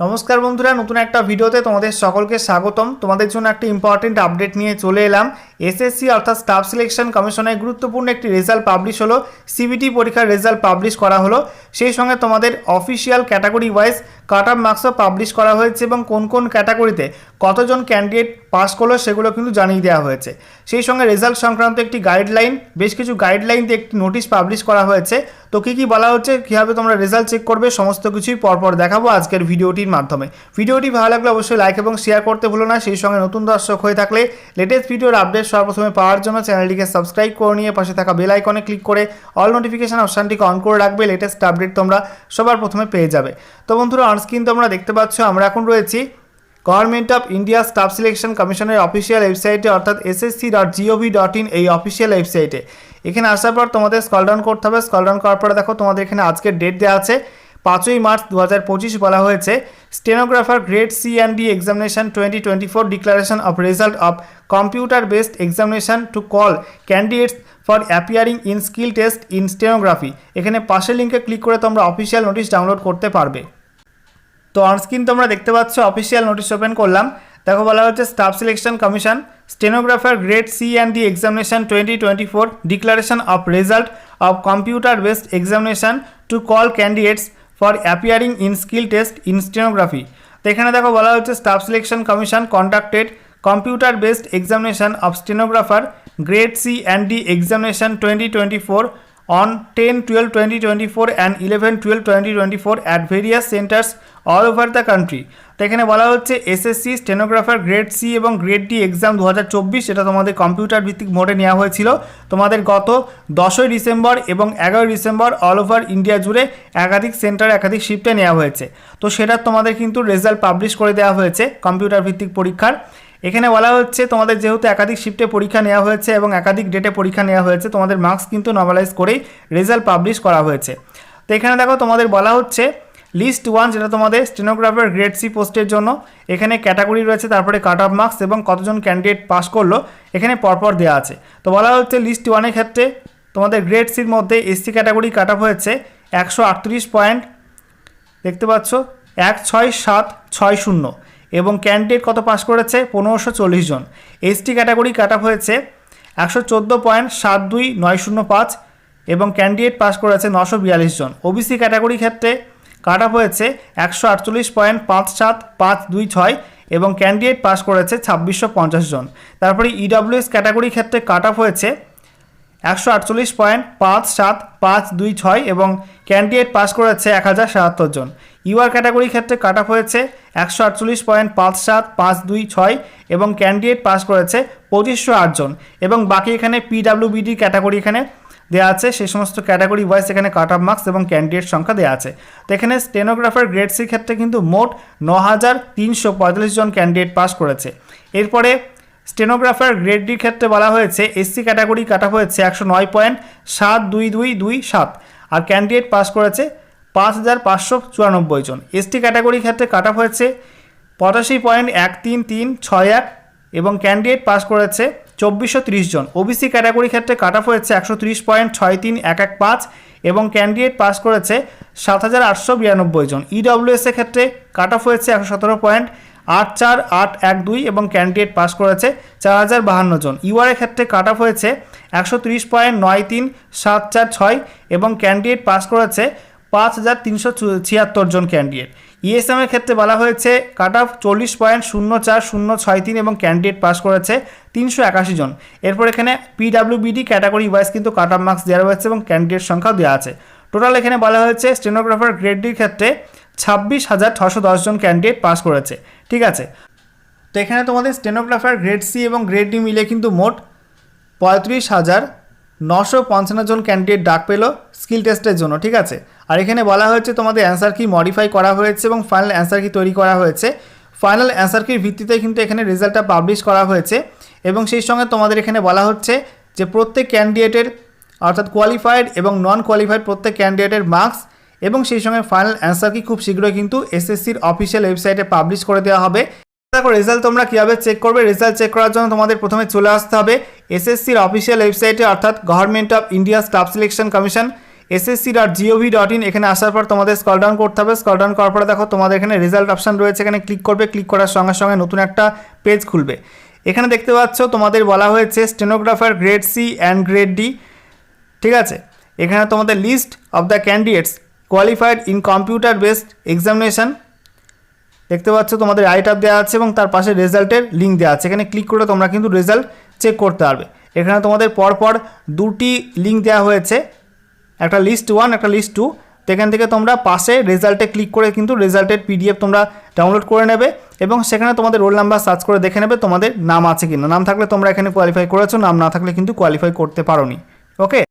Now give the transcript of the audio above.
নমস্কার বন্ধুরা, নতুন একটা ভিডিওতে তোমাদের সকলকে স্বাগতম। তোমাদের জন্য একটা ইম্পর্টেন্ট আপডেট নিয়ে চলে এলাম। এসএসসি অর্থাৎ স্টাফ সিলেকশন কমিশনের গুরুত্বপূর্ণ একটি রেজাল্ট পাবলিশ হলো। সিবিটি পরীক্ষার রেজাল্ট পাবলিশ করা হলো। সেই সঙ্গে তোমাদের official category wise cut off মার্কসও publish করা হয়েছে এবং কোন কোন ক্যাটাগরিতে কতজন ক্যান্ডিডেট পাস করল, সেগুলো কিন্তু জানিয়ে দেওয়া হয়েছে। সেই সঙ্গে রেজাল্ট সংক্রান্ত একটি গাইডলাইন বেশ কিছু গাইডলাইন দিয়ে একটি নোটিশ পাবলিশ করা হয়েছে। তো কী কী বলা হচ্ছে, কীভাবে তোমরা রেজাল্ট চেক করবে, সমস্ত কিছুই পরপর দেখাবো আজকের ভিডিওটির মাধ্যমে। ভিডিওটি ভালো লাগলে অবশ্যই লাইক এবং শেয়ার করতে ভুলো না। সেই সঙ্গে নতুন দর্শক হয়ে থাকলে লেটেস্ট ভিডিওর আপডেট সর্বপ্রথমে পাওয়ার জন্য চ্যানেলটিকে সাবস্ক্রাইব করে নিয়ে পাশে থাকা বেল আইকনে ক্লিক করে অল নোটিফিকেশান অপশানটিকে অন করে রাখবে। লেটেস্ট আপডেট তোমরা সবার প্রথমে পেয়ে যাবে। তো বন্ধুরা অনস্ক্রিন তোমরা দেখতে পাচ্ছ, আমরা এখন রয়েছি government of India staff selection কমিশনের অফিসিয়াল ওয়েবসাইটে অর্থাৎ SSC dot GOV dot in এই অফিসিয়াল ওয়েবসাইটে এখানে আসার পর তোমাদের স্কল ডাউন করতে হবে। স্কল ডাউন করার পরে দেখো তোমাদের এখানে আজকের ডেট দেওয়া আছে। পাঁচই মার্চ দু হাজার পঁচিশ বলা হয়েছে। Stenographer grade C and D examination twenty twenty four declaration of result of computer based examination to call candidates for appearing in skill test in stenography এখানে পাশের লিঙ্কে ক্লিক করে তোমরা অফিসিয়াল নোটিশ ডাউনলোড করতে পারবে। তো অনস্ক্রিন তোমরা দেখতে পাচ্ছ অফিসিয়াল নোটিশ ওপেন করলাম। দেখো বলা হচ্ছে staff selection commission stenographer grade C and D examination twenty twenty four declaration of result of computer based examination to call candidates for appearing in skill test in stenography তো এখানে দেখো বলা হচ্ছে staff selection commission conducted computer based examination of stenographer grade C and D examination twenty twenty four on 10 12 2024 and 11 12 2024 at various centers all over the country. তো এখানে বলা হচ্ছে SSC stenographer grade C এবং গ্রেড ডি এক্সাম দু হাজার চব্বিশ, এটা তোমাদের কম্পিউটার ভিত্তিক মোডে নেওয়া হয়েছিল। তোমাদের গত দশই ডিসেম্বর এবং এগারোই ডিসেম্বর অল ওভার ইন্ডিয়া জুড়ে একাধিক সেন্টার একাধিক শিফটে নেওয়া হয়েছে। তো সেটা তোমাদের কিন্তু রেজাল্ট পাবলিশ করে দেওয়া হয়েছে কম্পিউটার ভিত্তিক পরীক্ষার। এখানে বলা হচ্ছে তোমাদের যেহেতু একাধিক শিফটে পরীক্ষা নেওয়া হয়েছে এবং একাধিক ডেটে পরীক্ষা নেওয়া হয়েছে, তোমাদের মার্কস কিন্তু নর্মালাইজ করেই রেজাল্ট পাবলিশ করা হয়েছে। তো এখানে দেখো তোমাদের বলা হচ্ছে লিস্ট ওয়ান যেটা তোমাদের স্টেনোগ্রাফার গ্রেড সি পোস্টের জন্য, এখানে ক্যাটাগরি রয়েছে, তারপরে কাট অফ মার্কস এবং কতজন ক্যান্ডিডেট পাস করল, এখানে পরপর দেওয়া আছে। তো বলা হচ্ছে লিস্ট ওয়ানের ক্ষেত্রে তোমাদের গ্রেড সির মধ্যে এসসি ক্যাটাগরি কাট অফ হয়েছে একশো আটত্রিশ পয়েন্ট দেখতে পাচ্ছ, এক ছয় সাত ছয় শূন্য। এবং ক্যান্ডিডেট কত পাস করেছে? পনেরোশো চল্লিশ জন। এসটি ক্যাটাগরি কাট অফ হয়েছে একশো চোদ্দ পয়েন্ট সাত দুই নয় শূন্য পাঁচ এবং ক্যান্ডিডেট পাস করেছে নশো বিয়াল্লিশ জন। ওবিসি ক্যাটাগরি ক্ষেত্রে কাট অফ হয়েছে একশো আটচল্লিশ পয়েন্ট পাঁচ সাত পাঁচ দুই ছয় এবং ক্যান্ডিডেট পাস করেছে ছাব্বিশশো পঞ্চাশ জন। তারপরে ইডাব্লিউএস ক্যাটাগরি ক্ষেত্রে কাট অফ হয়েছে একশো আটচল্লিশ পয়েন্ট পাঁচ সাত পাঁচ দুই ছয় এবং ক্যান্ডিডেট পাস করেছে এক হাজার সাতাত্তর জন। ইউআর ক্যাটাগরি ক্ষেত্রে কাট অফ হয়েছে একশো আটচল্লিশ পয়েন্ট পাঁচ সাত পাঁচ দুই ছয় এবং ক্যান্ডিডেট পাস করেছে পঁচিশশো আটজন এবং বাকি এখানে পিডাব্লিউবিডি ক্যাটাগরি এখানে দেওয়া আছে। সেই সমস্ত ক্যাটাগরি ওয়াইজ এখানে কাট অফ মার্কস এবং ক্যান্ডিডেট সংখ্যা দেওয়া আছে। তো এখানে স্টেনোগ্রাফার গ্রেড সির ক্ষেত্রে কিন্তু মোট ন হাজার তিনশো পঁয়তাল্লিশ জন ক্যান্ডিডেট পাস করেছে। এরপরে স্টেনোগ্রাফার গ্রেড ডির ক্ষেত্রে বলা হয়েছে, এসসি ক্যাটাগরি কাটা হয়েছে একশো নয় পয়েন্ট সাত দুই দুই দুই সাত। আর ক্যান্ডিডেট পাস করেছে পাঁচ হাজার পাঁচশো চুরানব্বই জন। এসটি ক্যাটাগরির ক্ষেত্রে কাটা হয়েছে পঁচাশি পয়েন্ট এক তিন তিন ছয় এক এবং ক্যান্ডিডেট পাস করেছে চব্বিশশো ত্রিশ জন। ওবিসি ক্যাটাগরির ক্ষেত্রে কাট অফ হয়েছে একশো ত্রিশ পয়েন্ট ছয় তিন এক এক পাঁচ এবং ক্যান্ডিডেট পাস করেছে সাত হাজার আটশো বিরানব্বই জন। ইডব্লিউএসের ক্ষেত্রে কাট অফ হয়েছে একশো সতেরো পয়েন্ট আট চার আট এক দুই এবং ক্যান্ডিডেট পাস করেছে চার হাজার বাহান্ন জন। ইউআরের ক্ষেত্রে কাট অফ হয়েছে একশো ত্রিশ পয়েন্ট নয় তিন সাত চার ছয় এবং ক্যান্ডিডেট পাস করেছে পাঁচ হাজার তিনশো ছিয়াত্তর জন ক্যান্ডিডেট। ইএসএম এর ক্ষেত্রে বলা হয়েছে কাট অফ চল্লিশ পয়েন্ট শূন্য চার শূন্য ছয় তিন এবং ক্যান্ডিডেট পাস করেছে তিনশো একাশি জন। এরপর এখানে পিডাব্লিউবিডি ক্যাটাগরি ওয়াইজ কিন্তু কাট অফ মার্কস দেওয়া হয়েছে এবং ক্যান্ডিডেট সংখ্যাও দেওয়া আছে। টোটাল এখানে বলা হয়েছে স্টেনোগ্রাফার গ্রেড ডির ক্ষেত্রে ছাব্বিশ হাজার ছশো জন ক্যান্ডিডেট পাস করেছে। ঠিক আছে? তো এখানে তোমাদের স্টেনোগ্রাফার গ্রেড সি এবং গ্রেড ডি মিলে কিন্তু মোট পঁয়ত্রিশ হাজার নশো পঞ্চান্ন জন ক্যান্ডিডেট ডাক পেল স্কিল টেস্টের জন্য, ঠিক আছে? আর এখানে বলা হয়েছে তোমাদের অ্যান্সার কি মডিফাই করা হয়েছে এবং ফাইনাল অ্যান্সার কি তৈরি করা হয়েছে। ফাইনাল অ্যান্সার কির ভিত্তিতে কিন্তু এখানে রেজাল্টটা পাবলিশ করা হয়েছে এবং সেই সঙ্গে তোমাদের এখানে বলা হচ্ছে যে প্রত্যেক ক্যান্ডিডেটের অর্থাৎ কোয়ালিফাইড এবং নন কোয়ালিফাইড প্রত্যেক ক্যান্ডিডেটের মার্কস এবং সেই সঙ্গে ফাইনাল অ্যান্সার কি খুব শীঘ্রই কিন্তু এসএসসির অফিসিয়াল ওয়েবসাইটে পাবলিশ করে দেওয়া হবে। দেখো রেজাল্ট তোমরা কীভাবে চেক করবে? রেজাল্ট চেক করার জন্য তোমাদের প্রথমে চলে আসতে হবে এসএসসির অফিসিয়াল ওয়েবসাইটে অর্থাৎ government of India staff selection commission SSC dot GOV dot in এখানে আসার পর তোমাদের স্কল ডাউন করতে হবে। স্কল ডাউন করার পরে দেখো, তোমাদের এখানে রেজাল্ট অপশান রয়েছে, এখানে ক্লিক করবে। ক্লিক করার সঙ্গে সঙ্গে নতুন একটা পেজ খুলবে। এখানে দেখতে পাচ্ছ, তোমাদের বলা হয়েছে stenographer grade C and grade D ঠিক আছে? এখানে তোমাদের list of the candidates qualified in computer based examination দেখতে পাচ্ছ, তোমাদের রাইট দেওয়া আছে এবং তার পাশে রেজাল্টের লিঙ্ক দেওয়া আছে। এখানে ক্লিক করে তোমরা কিন্তু রেজাল্ট চেক করতে পারবে। এখানে তোমাদের পরপর দুটি লিঙ্ক দেওয়া হয়েছে। একটা লিস্ট ওয়ান একটা লিস্ট টু তো এখান থেকে তোমরা পাশে রেজাল্টে ক্লিক করে কিন্তু রেজাল্টের পিডিএফ তোমরা ডাউনলোড করে নেবে এবং সেখানে তোমাদের রোল নাম্বার সার্চ করে দেখে নেবে তোমাদের নাম আছে কিনা। নাম থাকলে তোমরা এখানে কোয়ালিফাই করেছ, নাম না থাকলে কিন্তু কোয়ালিফাই করতে পারোনি। ওকে